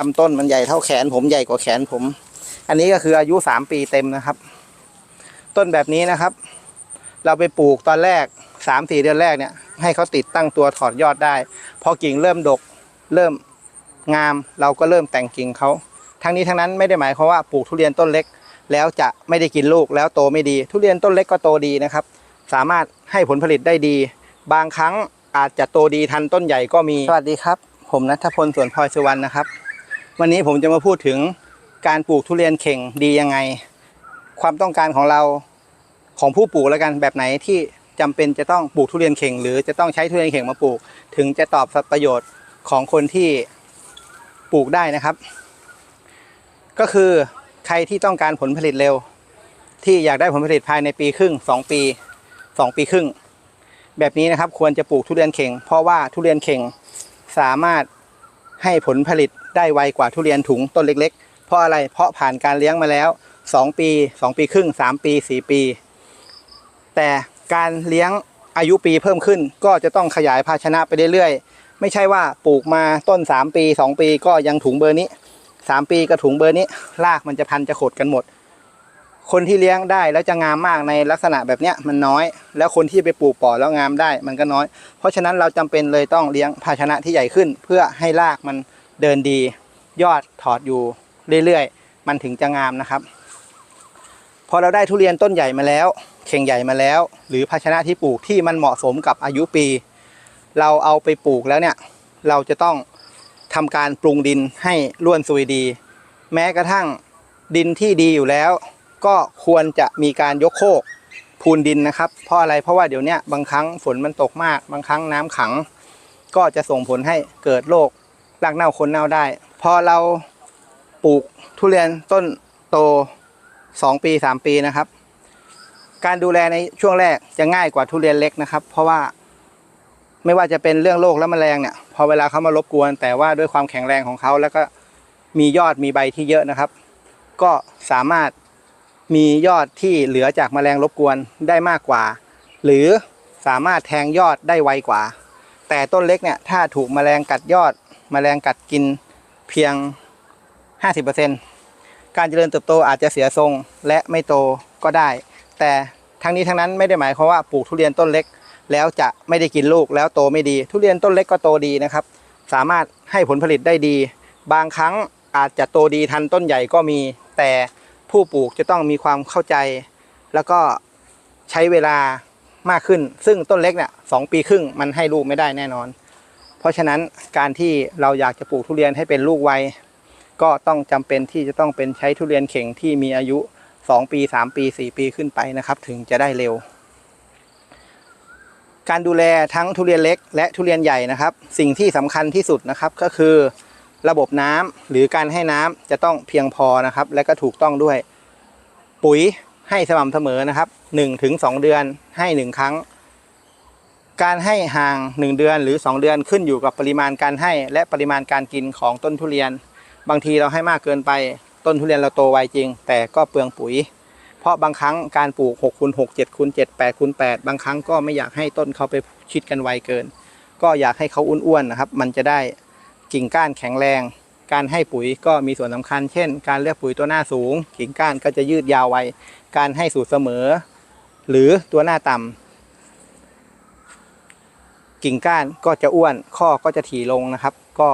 ลำต้นมันใหญ่เท่าแขน ผมใหญ่กว่าแขนผม อันนี้ก็คืออายุสามปีเต็มนะครับ ต้นแบบนี้นะครับ เราไปปลูกตอนแรกสามสี่เดือนแรกเนี่ย ให้เขาติดตั้งตัวถอดยอดได้ พอกิ่งเริ่มดก เริ่มงาม เราก็เริ่มแต่งกิ่งเขาทั้งนี้ทั้งนั้นไม่ได้หมายความว่าปลูกทุเรียนต้นเล็ก แล้วจะไม่ได้กินลูกแล้วโตไม่ดี ทุเรียนต้นเล็กก็โตดีนะครับ สามารถให้ผลผลิตได้ดี บางครั้งอาจจะโตดีทันต้นใหญ่ก็มีสวัสดีครับ ผมนัทพลสวนพลอยสุวรรณนะครับ วันนี้ผมจะมาพูดถึงการปลูกทุเรียนเข่งดียังไง ความต้องการของเราของผู้ปลูกแล้วกันแบบไหนที่จำเป็นจะต้องปลูกทุเรียนเข่ง หรือจะต้องใช้ทุเรียนเข่งมาปลูก ถึงจะตอบประโยชน์ของคนที่ปลูกได้นะครับ ก็คือใครที่ต้องการผลผลิตเร็ว ที่อยากได้ผลผลิตภายในปีครึ่งสองปีสองปีครึ่ง แบบนี้นะครับควรจะปลูกทุเรียนเข่ง เพราะว่าทุเรียนเข่งสามารถ ให้ผลผลิตได้ไวกว่าทุเรียนถุงต้นเล็ก ๆ เพราะอะไรเพราะผ่านการเลี้ยงมาแล้ว 2 ปี 2 ปีครึ่ง 3 ปี 4 ปี แต่การเลี้ยงอายุปีเพิ่มขึ้นก็จะต้องขยายภาชนะไปเรื่อยๆ ไม่ใช่ว่าปลูกมาต้น 3 ปี 2 ปีก็ยังถุงเบอร์นี้ 3 ปีก็ถุงเบอร์นี้รากมันจะพันจะขดกันหมด คนที่เลี้ยงได้แล้วจะงามมากในลักษณะแบบเนี้ยมันน้อย แล้วคนที่ไปปลูกปอแล้วงามได้มันก็น้อย เพราะฉะนั้นเราจำเป็นเลยต้องเลี้ยงภาชนะที่ใหญ่ขึ้น เพื่อให้รากมันเดินดี ยอดถอดอยู่เรื่อยๆ มันถึงจะงามนะครับ พอเราได้ทุเรียนต้นใหญ่มาแล้ว เข่งใหญ่มาแล้ว หรือภาชนะที่ปลูกที่มันเหมาะสมกับอายุปี เราเอาไปปลูกแล้วเนี่ยเราจะต้องทำการปรุงดินให้ร่วนซุยดี แม้กระทั่งดินที่ดีอยู่แล้ว ก็ควรจะมีการยกโคกพูนดินนะครับ เพราะอะไรเพราะว่าเดี๋ยวนี้บางครั้งฝนมันตกมาก บางครั้งน้ำขัง ก็จะส่งผลให้เกิดโรครากเน่าคนเน่าได้ พอเราปลูกทุเรียนต้นโต 2 ปี 3 ปีนะครับ การดูแลในช่วงแรกจะง่ายกว่าทุเรียนเล็กนะครับ เพราะว่าไม่ว่าจะเป็นเรื่องโรคและแมลงเนี่ยพอเวลาเขามารบกวน แต่ว่าด้วยความแข็งแรงของเขาแล้วก็มียอดมีใบที่เยอะนะครับ ก็สามารถ มียอดที่เหลือจากแมลงรบกวนได้มากกว่า หรือสามารถแทงยอดได้ไวกว่า แต่ต้นเล็กเนี่ยถ้าถูกแมลงกัดยอด แมลงกัดกินเพียง 50%การเจริญเติบโตอาจจะเสียทรงและไม่โตก็ได้ แต่ทั้งนี้ทั้งนั้นไม่ได้หมายความว่าปลูกทุเรียนต้นเล็ก แล้วจะไม่ได้กินลูกแล้วโตไม่ดี ทุเรียนต้นเล็กก็โตดีนะครับ สามารถให้ผลผลิตได้ดี บางครั้งอาจจะโตดีทันต้นใหญ่ก็มี แต่ ผู้ปลูกจะต้องมีความเข้าใจ แล้วก็ใช้เวลามากขึ้น ซึ่งต้นเล็กเนี่ยสองปีครึ่งมันให้ลูกไม่ได้แน่นอน เพราะฉะนั้นการที่เราอยากจะปลูกทุเรียนให้เป็นลูกไวก็ต้องจำเป็นที่จะต้องเป็นใช้ทุเรียนเข่งที่มีอายุ 2 ปี 3 ปี 4 ปีขึ้นไปนะครับ ถึงจะได้เร็ว การดูแลทั้งทุเรียนเล็กและทุเรียนใหญ่นะครับ สิ่งที่สำคัญที่สุดนะครับก็คือ ระบบน้ำหรือการให้น้ำจะต้องเพียงพอนะครับ และก็ถูกต้องด้วย ปุ๋ยให้สม่ำเสมอนะครับ1ถึง2เดือนให้ 1 ครั้ง การให้ห่าง 1 เดือนหรือ 2 เดือนขึ้นอยู่กับปริมาณการให้ และปริมาณการกินของต้นทุเรียน บางทีเราให้มากเกินไปต้นทุเรียนเราโตไวจริง แต่ก็เปลืองปุ๋ย เพราะบางครั้งการปลูก6คูณ6 7คูณ7 8คูณ8บางครั้งก็ไม่อยากให้ต้นเขาไปชิดกันไวเกิน ก็อยากให้เขาอ้วนๆนะครับ มันจะได้ กิ่งก้านแข็งแรง การให้ปุ๋ยก็มีส่วนสำคัญ เช่น การเลือกปุ๋ยตัวหน้าสูง กิ่งก้านก็จะยืดยาวไว การให้สูตรเสมอ หรือตัวหน้าต่ำกิ่งก้านก็จะอ้วนข้อก็จะถี่ลงนะครับ ก็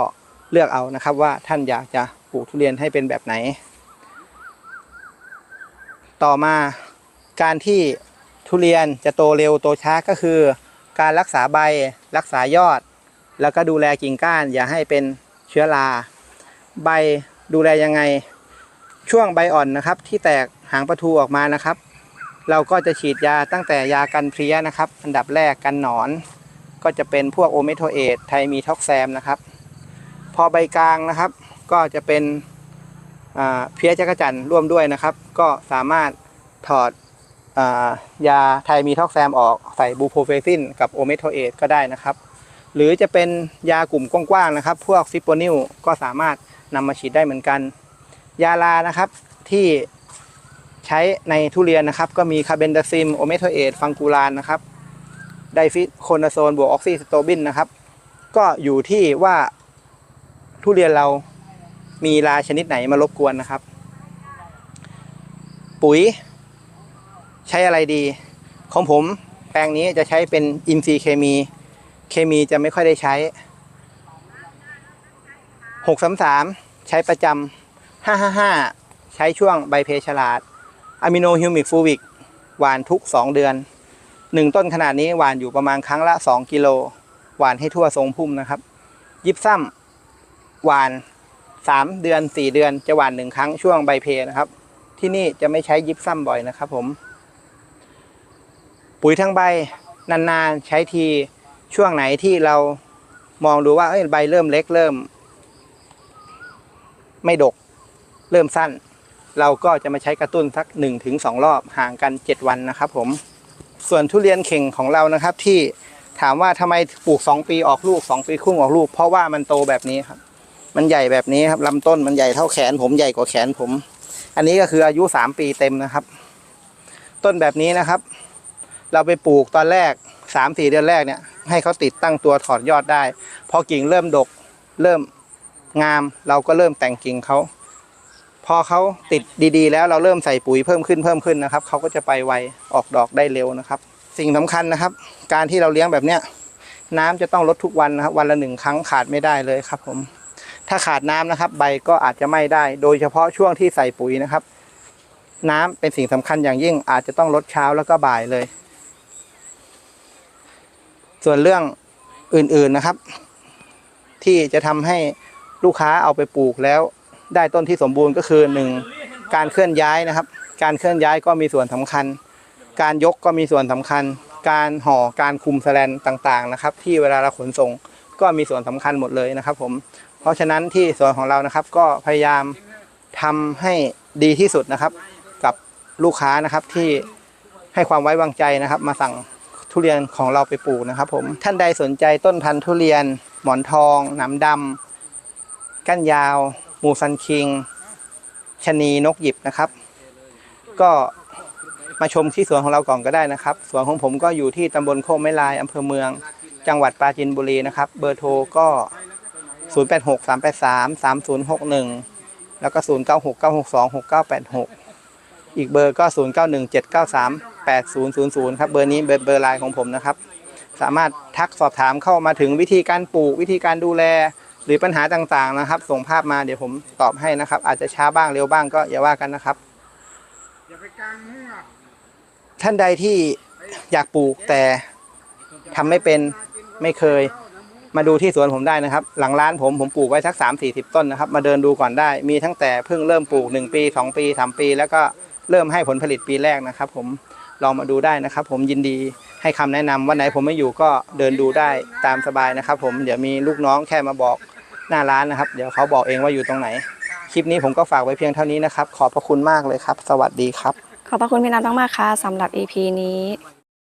เลือกเอานะครับว่าท่านอยากจะปลูกทุเรียนให้เป็นแบบไหน ต่อมาการที่ทุเรียนจะโตเร็วโตช้าก็คือ การรักษาใบรักษายอด แล้วก็ดูแลกิ่งก้าน อย่าให้เป็นเชื้อรา ใบดูแลยังไง ช่วงใบอ่อนนะครับ ที่แตกหางประทูออกมานะครับ เราก็จะฉีดยาตั้งแต่ยากันเพลี้ยนะครับ อันดับแรกกันหนอน ก็จะเป็นพวกโอเมโทเอตไทมีท็อกแซมนะครับ พอใบกลางนะครับ ก็จะเป็นเพี้ยจักรจันร่วมด้วยนะครับ ก็สามารถถอดอยาไทมีท็อกแซมออกใส่บูโพเฟซินกับโอเมโทเอตก็ได้นะครับ หรือจะเป็นยากลุ่มกว้างๆนะครับ พวกฟิปโปนิลก็สามารถนำมาฉีดได้เหมือนกัน ยาลานะครับที่ใช้ในทุเรียนนะครับ ก็มีคาร์เบนดาซิมโอเมโทเอตฟังกูลานนะครับไดฟิโคนาโซนบวกออกซิสโตบินนะครับ ก็อยู่ที่ว่าทุเรียนเรามีราชนิดไหนมารบกวนนะครับ ปุ๋ย ใช้อะไรดี ของผมแปลงนี้จะใช้เป็นอินทรีย์เคมี เคมีจะไม่ค่อยได้ใช้633ใช้ประจำ555ใช้ช่วงใบเพฉลาดอะมิโนฮิวมิกฟูวิกหวานทุก2เดือน1ต้นขนาดนี้หวานอยู่ประมาณครั้งละ2กิโลหวานให้ทั่วทรงพุ่มนะครับ ยิบซ้ำหวาน3เดือน4เดือนจะหวานหนึ่งครั้งช่วงใบเพนะครับ ที่นี่จะไม่ใช้ยิบซ้ำบ่อยนะครับผม ปุ๋ยทั้งใบนานๆใช้ที ช่วงไหนที่เรามองดูว่าเอ้ยใบเริ่มเล็กเริ่ม ไม่ดก เริ่มสั้น เราก็จะมาใช้กระตุ้นสัก1นถึงสรอบห่างกัน 7 วันนะครับ ผม ส่วนทุเรียนเข่งของเรานะครับ ที่ถามว่าทำไมปลูก 2 ปีออกลูก 2 ปีครึ่งออกลูก เพราะว่ามันโตแบบนี้ครับ มันใหญ่แบบนี้ครับลำต้นมันใหญ่เท่าแขน ผมใหญ่กว่าแขนผม อันนี้ก็คืออายุ 3 ปีเต็มนะครับ ต้นแบบนี้นะครับ เราไปปลูกตอนแรก 3-4เดือนแรกเนี่ยให้เขาติดตั้งตัวถอดยอดได้ พอกิ่งเริ่มดกเริ่มงาม เราก็เริ่มแต่งกิ่งเขาพอเขาติดดีๆ แล้วเราเริ่มใส่ปุ๋ยเพิ่มขึ้นเพิ่มขึ้นนะครับเขาก็จะไปไวออกดอกได้เร็วนะครับ สิ่งสำคัญนะครับ การที่เราเลี้ยงแบบเนี้ยน้ำจะต้องลดทุกวันนะครับวันละหนึ่งครั้งขาดไม่ได้เลยครับ ผม ถ้าขาดน้ำนะครับ ใบก็อาจจะไม่ได้ โดยเฉพาะช่วงที่ใส่ปุ๋ยนะครับ น้ำเป็นสิ่งสำคัญอย่างยิ่งอาจจะต้องลดเช้าแล้วก็บ่ายเลย ส่วนเรื่องอื่นๆนะครับ ที่จะทำให้ลูกค้าเอาไปปลูกแล้วได้ต้นที่สมบูรณ์ก็คือหนึ่งการเคลื่อนย้ายนะครับ การเคลื่อนย้ายก็มีส่วนสำคัญ การยกก็มีส่วนสำคัญ การห่อการคุมแสลนต่างๆนะครับ ที่เวลาเราขนส่งก็มีส่วนสำคัญหมดเลยนะครับ ผม เพราะฉะนั้นที่สวนของเรานะครับ ก็พยายามทำให้ดีที่สุดนะครับ กับลูกค้านะครับที่ให้ความไว้วางใจนะครับ มาสั่ง ทุเรียนของเราไปปลูกนะครับผมท่านใดสนใจต้นพันธุ์ทุเรียน หมอนทองหนามดำก้านยาวมูซันคิงชะนีนกหยิบนะครับ ก็มาชมที่สวนของเราก่อนก็ได้นะครับ สวนของผมก็อยู่ที่ตำบลโคกไม้ลายอำเภอเมือง จังหวัดปราจีนบุรีนะครับ เบอร์โทรก็ 086 383 3061 แล้วก็ 096 962 6986 อีกเบอร์ก็ 091793 8000 ครับเบอร์นี้เบอร์เบอร์ไลน์ของผมนะครับ สามารถทักสอบถามเข้ามาถึงวิธีการปลูกวิธีการดูแล หรือปัญหาต่างๆนะครับ ส่งภาพมาเดี๋ยวผมตอบให้นะครับ อาจจะช้าบ้างเร็วบ้างก็อย่าว่ากันนะครับ ท่านใดที่อยากปลูกแต่ทำไม่เป็นไม่เคยมาดูที่สวนผมได้นะครับ หลังร้านผมผมปลูกไว้สัก 3 4 0 ต้นนะครับ มาเดินดูก่อนได้ มีตั้งแต่เพิ่งเริ่มปลูก 1 ปี 2 ปี 3 ปี แล้วก็เริ่มให้ผลผลิตปีแรกนะครับผม ลองมาดูได้นะครับ ผมยินดีให้คำแนะนำวันไหนผมไม่อยู่ก็เดินดูได้ตามสบายนะครับ ผมเดี๋ยวมีลูกน้องแค่มาบอกหน้าร้านนะครับ เดี๋ยวเขาบอกเองว่าอยู่ตรงไหน คลิปนี้ผมก็ฝากไว้เพียงเท่านี้นะครับ ขอบพระคุณมากเลยครับ สวัสดีครับ ขอบพระคุณพี่นัทมากๆค่ะสำหรับ EP นี้